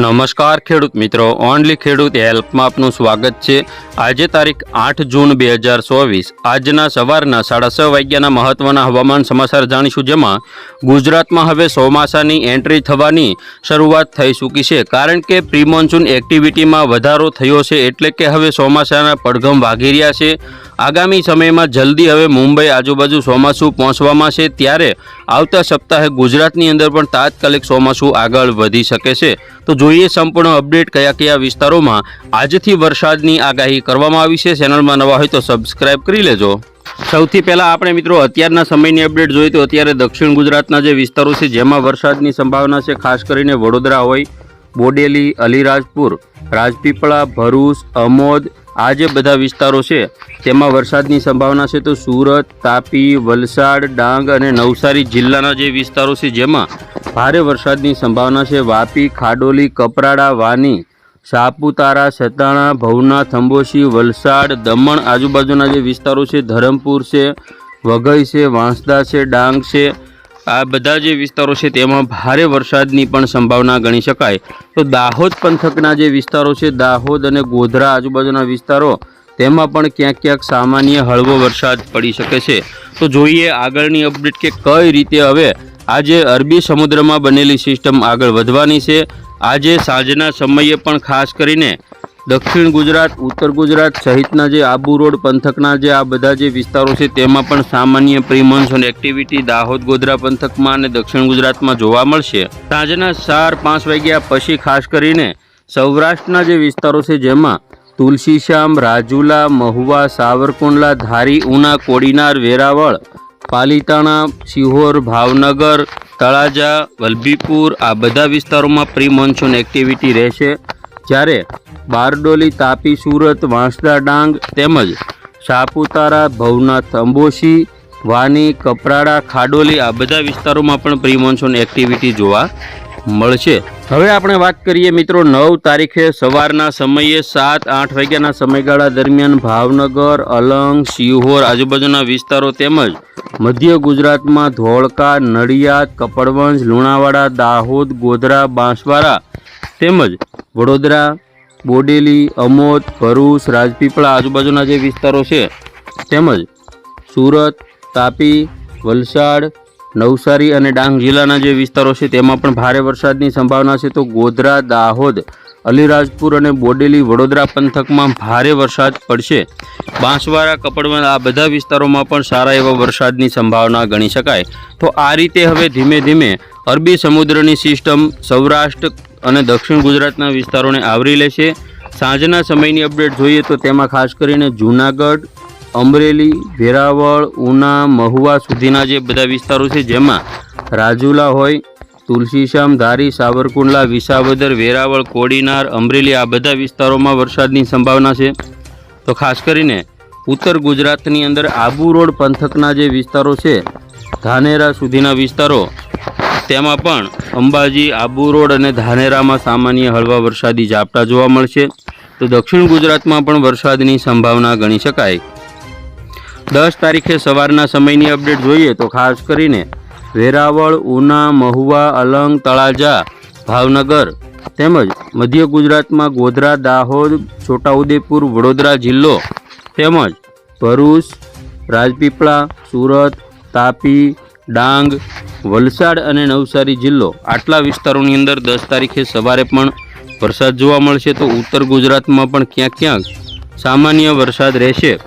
નમસ્કાર ખેડૂત મિત્રો, ઓનલી ખેડૂત હેલ્પમાં આપનું સ્વાગત છે. આજે તારીખ આઠ જૂન બે હજાર ચોવીસ. આજના સવારના સાડા છ વાગ્યાના મહત્વના હવામાન સમાચાર જાણીશું જેમાં ગુજરાતમાં હવે ચોમાસાની એન્ટ્રી થવાની શરૂઆત થઈ ચૂકી છે. કારણ કે પ્રી મોન્સૂન એક્ટિવિટીમાં વધારો થયો છે એટલે કે હવે ચોમાસાના પડઘમ વાગી રહ્યા છે. આગામી સમયમાં જલ્દી હવે મુંબઈ આજુબાજુ ચોમાસું પહોંચવામાં છે. ત્યારે આવતા સપ્તાહે ગુજરાતની અંદર પણ તાત્કાલિક ચોમાસું આગળ વધી શકે છે. તો જોઈએ સંપૂર્ણ અપડેટ કયા કયા વિસ્તારોમાં આજથી વરસાદની આગાહી કરવામાં આવી છે. ચેનલમાં નવા હોય તો સબસ્ક્રાઈબ કરી લેજો. સૌથી પહેલાં આપણે મિત્રો અત્યારના સમયની અપડેટ જોઈએ તો અત્યારે દક્ષિણ ગુજરાતના જે વિસ્તારો છે, જેમાં વરસાદની સંભાવના છે, ખાસ કરીને વડોદરા હોય બોડેલી, અલીરાજપુર, રાજપીપળા, ભરૂચ, અમોદ આ જે બધા વિસ્તારો છે, તેમાં વરસાદની સંભાવના છે તો સુરત, તાપી, વલસાડ, ડાંગ અને નવસારી જિલ્લાના જે વિસ્તારો છે, જેમાં ભારે વરસાદની સંભાવના છે. વાપી, ખાડોલી, કપરાડા, વાની, સાપુતારા, સતાણા, ભવનાથ અંબોશી વલસાડ, દમણ આજુબાજુના જે વિસ્તારો છે, ધરમપુર છે, વઘઈ છે, વાંસદા છે, ડાંગ છે આ બધા જે વિસ્તારો છે તેમાં ભારે વરસાદની પણ સંભાવના ગણી શકાય. તો દાહોદ પંથકના જે વિસ્તારો છે, દાહોદ અને ગોધરા આજુબાજુના વિસ્તારો, તેમાં પણ ક્યાંક ક્યાંક સામાન્ય હળવો વરસાદ પડી શકે છે. તો જોઈએ આગળની અપડેટ કે કઈ રીતે હવે આજે અરબી સમુદ્રમાં બનેલી સિસ્ટમ આગળ વધવાની છે. આજે સાંજના સમયે પણ ખાસ કરીને દક્ષિણ ગુજરાત, ઉત્તર ગુજરાત સહિતના જે આબુ રોડ, પંથકના જે આ બધા જે વિસ્તારો છે, તેમાં પણ સામાન્ય pre monsoon activity Dahod, Godhra પંથકમાં અને દક્ષિણ ગુજરાતમાં જોવા મળશે. સાંજના ચાર પાંચ વાગ્યા પછી ખાસ કરીને સૌરાષ્ટ્રના જે વિસ્તારો છે, જેમાં તુલસીશ્યામ રાજુલા, મહુવા, સાવરકુંડલા, ધારી, ઉના, કોડીનાર, વેરાવળ, પાલીતાણા સિહોર ભાવનગર, તળાજા, વલભીપુર આ બધા વિસ્તારોમાં પ્રી મોન્સૂન એક્ટિવિટી રહેશે. જ્યારે બારડોલી તાપી સુરત, વાંસદા ડાંગ તેમજ સાપુતારા, ભવનાથ અંબોશી, વાની, કપરાડા, ખાડોલી આ બધા વિસ્તારોમાં પણ પ્રી મોન્સૂન એક્ટિવિટી જોવા મળશે. હવે આપણે વાત કરીએ મિત્રો નવ તારીખે સવારના સમયે સાત આઠ વાગ્યાના સમયગાળા દરમિયાન ભાવનગર, અલંગ, સિહોર આજુબાજુના વિસ્તારો તેમજ મધ્ય ગુજરાતમાં ધોળકા, નડિયાદ, કપડવંજ, લુણાવાડા, દાહોદ, ગોધરા, બાંસવાડા તેમજ વડોદરા બોડેલી, અમોદ, ભરૂચ, રાજપીપળા આજુબાજુના જે વિસ્તારો છે, તેમજ સુરત, તાપી, વલસાડ, નવસારી અને ડાંગ જિલ્લાના જે વિસ્તારો છે, તેમાં પણ ભારે વરસાદની સંભાવના છે. તો ગોધરા, દાહોદ, અલીરાજપુર અને બોડેલી, વડોદરા પંથકમાં ભારે વરસાદ પડશે. બાંસવાડા, કપડવંજ આ બધા વિસ્તારોમાં પણ સારા એવા વરસાદની સંભાવના ગણી શકાય. તો આ રીતે હવે ધીમે ધીમે અરબી સમુદ્રની સિસ્ટમ સૌરાષ્ટ્ર અને દક્ષિણ ગુજરાતના વિસ્તારોને આવરી લેશે. સાંજના સમયની અપડેટ જોઈએ તો તેમાં ખાસ કરીને જૂનાગઢ, અમરેલી, વેરાવળ, ઉના, મહુવા સુધીના જે બધા વિસ્તારો છે, જેમાં રાજુલા હોય, તુલસીશ્યામ, ધારી, સાવરકુંડલા, વિસાવદર, વેરાવળ, કોડીનાર, અમરેલી આ બધા વિસ્તારોમાં વરસાદની સંભાવના છે. તો ખાસ કરીને ઉત્તર ગુજરાતની અંદર આબુ રોડ પંથકના જે વિસ્તારો છે, ધાનેરા સુધીના વિસ્તારો તેમાં પણ અંબાજી, આબુ રોડ અને ધાનેરામાં સામાન્ય હળવા વરસાદી ઝાપટા જોવા મળશે. તો દક્ષિણ ગુજરાતમાં પણ વરસાદની સંભાવના ગણી શકાય. દસ તારીખે સવારના સમયની અપડેટ જોઈએ તો ખાસ કરીને વેરાવળ, ઉના, મહુવા, અલંગ, તળાજા, ભાવનગર તેમજ મધ્ય ગુજરાતમાં ગોધરા, દાહોદ, છોટાઉદેપુર, વડોદરા જિલ્લો તેમજ ભરૂચ, રાજપીપળા, સુરત, તાપી, ડાંગ વલસાડ અને નવસારી જિલ્લો આટલા વિસ્તારોની અંદર દસ તારીખે સવારે પણ વરસાદ જોવા મળશે તો ઉત્તર ગુજરાતમાં પણ ક્યાંક ક્યાંક સામાન્ય વરસાદ રહેશે.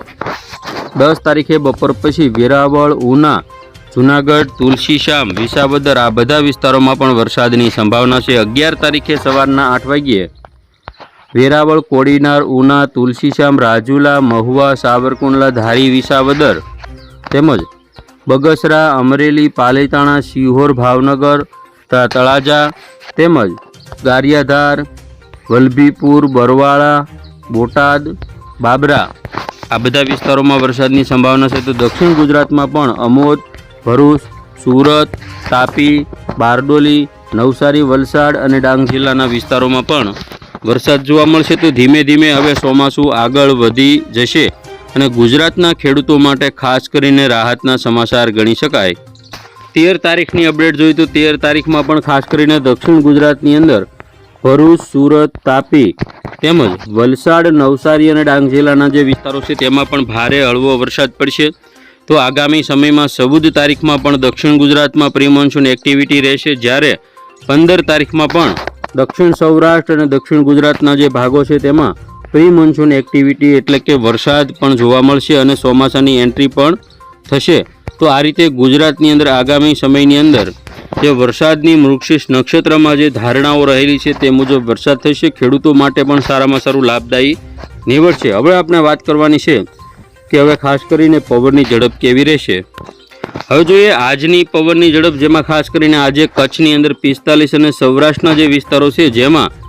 દસ તારીખે બપોર પછી વેરાવળ, ઉના, જુનાગઢ તુલસીશ્યામ વિસાવદર આ બધા વિસ્તારોમાં પણ વરસાદની સંભાવના છે. અગિયાર તારીખે સવારના આઠ વાગ્યે વેરાવળ, કોડીનાર, ઉના તુલસીશ્યામ રાજુલા, મહુવા, સાવરકુંડલા, ધારી, વિસાવદર તેમજ બગસરા, અમરેલી, પાલીતાણા, શિહોર, ભાવનગર તળાજા તેમજ ગારિયાધાર, વલભીપુર, બરવાળા, બોટાદ, બાબરા. આ બધા વિસ્તારોમાં વરસાદની સંભાવના છે તો દક્ષિણ ગુજરાતમાં પણ અમોદ, ભરૂચ, સુરત, તાપી, બારડોલી, નવસારી, વલસાડ અને ડાંગ જિલ્લાના વિસ્તારોમાં પણ વરસાદ જોવા મળશે તો ધીમે ધીમે હવે ચોમાસું આગળ વધી જશે. અને ગુજરાતના ખેડૂતો માટે ખાસ કરીને રાહતના સમાચાર ગણી શકાય. તેર તારીખની અપડેટ જોઈએ તો તેર તારીખમાં પણ ખાસ કરીને દક્ષિણ ગુજરાતની અંદર ભરૂચ, સુરત, તાપી તેમજ વલસાડ, નવસારી અને ડાંગ જિલ્લાના જે વિસ્તારો છે તેમાં પણ ભારે હળવો વરસાદ પડશે. તો આગામી સમયમાં ચૌદ તારીખમાં પણ દક્ષિણ ગુજરાતમાં પ્રી મોન્સૂન એક્ટિવિટી રહેશે. જ્યારે પંદર તારીખમાં પણ દક્ષિણ સૌરાષ્ટ્ર અને દક્ષિણ ગુજરાતના જે ભાગો છે તેમાં પ્રી મોન્સૂન એક્ટિવિટી એટલે કે વરસાદ પણ જોવા મળશે અને ચોમાસાની એન્ટ્રી પણ થશે. તો આ રીતે ગુજરાતની અંદર આગામી સમયની અંદર જે વરસાદની મૃક્ષિસ નક્ષત્રમાં જે ધારણાઓ રહેલી છે તે મુજબ વરસાદ થશે. ખેડૂતો માટે પણ સારામાં સારું લાભદાયી નીવડશે. હવે આપણે વાત કરવાની છે કે હવે ખાસ કરીને પવનની ઝડપ કેવી રહેશે. હવે જોઈએ આજની પવનની ઝડપ જેમાં ખાસ કરીને આજે કચ્છની અંદર પિસ્તાલીસ અને સૌરાષ્ટ્રના જે વિસ્તારો છે જેમાં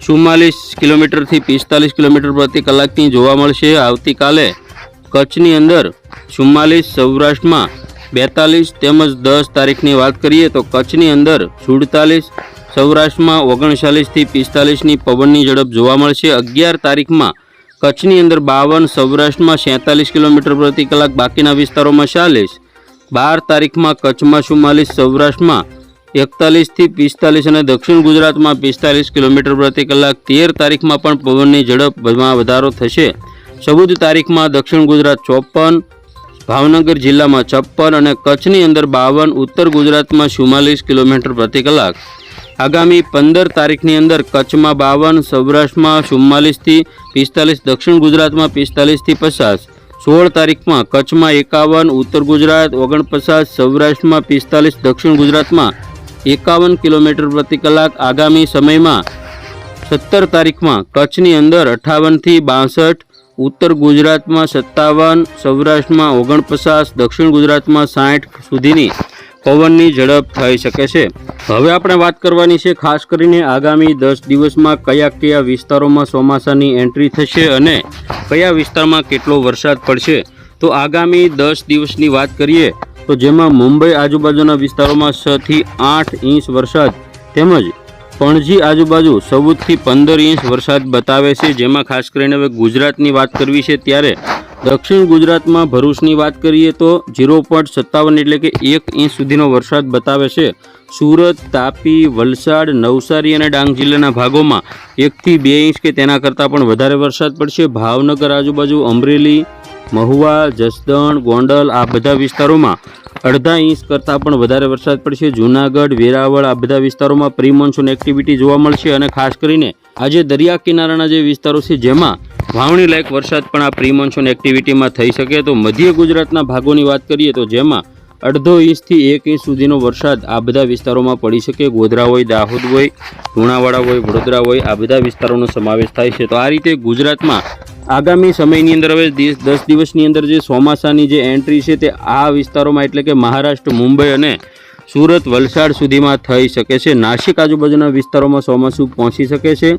ચુમ્માલીસ કિલોમીટરથી પિસ્તાલીસ કિલોમીટર પ્રતિ કલાકની જોવા મળશે. આવતીકાલે કચ્છની અંદર ચુમ્માલીસ સૌરાષ્ટ્રમાં બેતાલીસ તેમજ દસ તારીખની વાત કરીએ તો કચ્છની અંદર સુડતાલીસ, સૌરાષ્ટ્રમાં ઓગણચાલીસથી પિસ્તાલીસની પવનની ઝડપ જોવા મળશે. અગિયાર તારીખમાં કચ્છની અંદર બાવન, સૌરાષ્ટ્રમાં સેંતાલીસ કિલોમીટર પ્રતિ કલાક બાકીના વિસ્તારોમાં ચાલીસ. બાર તારીખમાં કચ્છમાં ચુમ્માલીસ, સૌરાષ્ટ્રમાં એકતાલીસથી પિસ્તાલીસ અને દક્ષિણ ગુજરાતમાં પિસ્તાલીસ કિલોમીટર પ્રતિ કલાક તેર તારીખમાં પણ પવનની ઝડપમાં વધારો થશે. ચૌદ તારીખમાં દક્ષિણ ગુજરાત ચોપન, ભાવનગર જિલ્લામાં છપ્પન અને કચ્છની અંદર બાવન, ઉત્તર ગુજરાતમાં ચુમ્માલીસ કિલોમીટર પ્રતિ કલાક. આગામી પંદર તારીખની અંદર કચ્છમાં બાવન, સૌરાષ્ટ્રમાં ચુમ્માલીસથી પિસ્તાલીસ, દક્ષિણ ગુજરાતમાં પિસ્તાલીસથી પચાસ. સોળ તારીખમાં કચ્છમાં એકાવન, ઉત્તર ગુજરાત ઓગણપચાસ, સૌરાષ્ટ્રમાં પિસ્તાલીસ, દક્ષિણ ગુજરાતમાં એકાવન કિલોમીટર પ્રતિ કલાક આગામી સમયમાં સત્તર તારીખમાં કચ્છની અંદર અઠ્ઠાવનથી બાસઠ, ઉત્તર ગુજરાતમાં સત્તાવન, સૌરાષ્ટ્રમાં ઓગણપચાસ, દક્ષિણ ગુજરાતમાં સાઠ સુધીની પવનની ઝડપ થઈ શકે છે. હવે આપણે વાત કરવાની છે ખાસ કરીને આગામી દસ દિવસમાં કયા કયા વિસ્તારોમાં ચોમાસાની એન્ટ્રી થશે અને કયા વિસ્તારમાં કેટલો વરસાદ પડશે. તો આગામી દસ દિવસની વાત કરીએ તો જેમાં મુંબઈ આજુબાજુના વિસ્તારોમાં છ થી આઠ ઇંચ વરસાદ તેમજ પણજી આજુબાજુ ચૌદથી પંદર ઇંચ વરસાદ બતાવે છે. જેમાં ખાસ કરીને હવે ગુજરાતની વાત કરવી છે ત્યારે દક્ષિણ ગુજરાતમાં ભરૂચની વાત કરીએ તો ઝીરો પોઈન્ટ સત્તાવન એટલે કે એક ઇંચ સુધીનો વરસાદ બતાવે છે. સુરત, તાપી, વલસાડ, નવસારી અને ડાંગ જિલ્લાના ભાગોમાં એકથી બે ઇંચ કે તેના કરતાં પણ વધારે વરસાદ પડશે. ભાવનગર આજુબાજુ અમરેલી મહુવા, જસદણ, ગોંડલ આ બધા વિસ્તારોમાં અડધા ઇંચ કરતાં પણ વધારે વરસાદ પડશે. જૂનાગઢ, વેરાવળ આ બધા વિસ્તારોમાં પ્રી મોન્સૂન એક્ટિવિટી જોવા મળશે અને ખાસ કરીને આજે દરિયા કિનારાના જે વિસ્તારો છે, જેમાં વાવણી લાયક વરસાદ પણ આ પ્રી મોન્સૂન એક્ટિવિટીમાં થઈ શકે. તો મધ્ય ગુજરાતના ભાગોની વાત કરીએ તો જેમાં અડધો ઇંચથી એક ઇંચ સુધીનો વરસાદ આ બધા વિસ્તારોમાં પડી શકે. ગોધરા હોય, દાહોદ હોય લુણાવાડા હોય, વડોદરા હોય, આ બધા વિસ્તારોનો સમાવેશ થાય છે. તો આ રીતે ગુજરાતમાં આગામી સમયની અંદર હવે દસ દિવસની અંદર જે ચોમાસાની જે એન્ટ્રી છે તે આ વિસ્તારોમાં એટલે કે મહારાષ્ટ્ર, મુંબઈ અને સુરત વલસાડ સુધીમાં થઈ શકે છે. નાસિક આજુબાજુના વિસ્તારોમાં ચોમાસું પહોંચી શકે છે.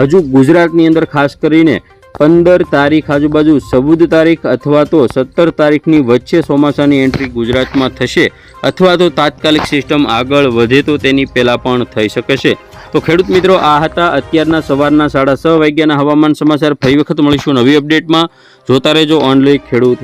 હજુ ગુજરાતની અંદર ખાસ કરીને પંદર તારીખ આજુબાજુ ચૌદ તારીખ અથવા તો સત્તર તારીખની વચ્ચે ચોમાસાની એન્ટ્રી ગુજરાતમાં થશે અથવા તો તાત્કાલિક સિસ્ટમ આગળ વધે તો તેની પહેલાં પણ થઈ શકે છે. તો ખેડૂત મિત્રો, આ હતા અત્યારના સવારના સાડા છ વાગ્યાના હવામાન સમાચાર. ફરી વખત મળીશું નવી અપડેટમાં. જોતા રહેજો ઓનલાઈન ખેડૂત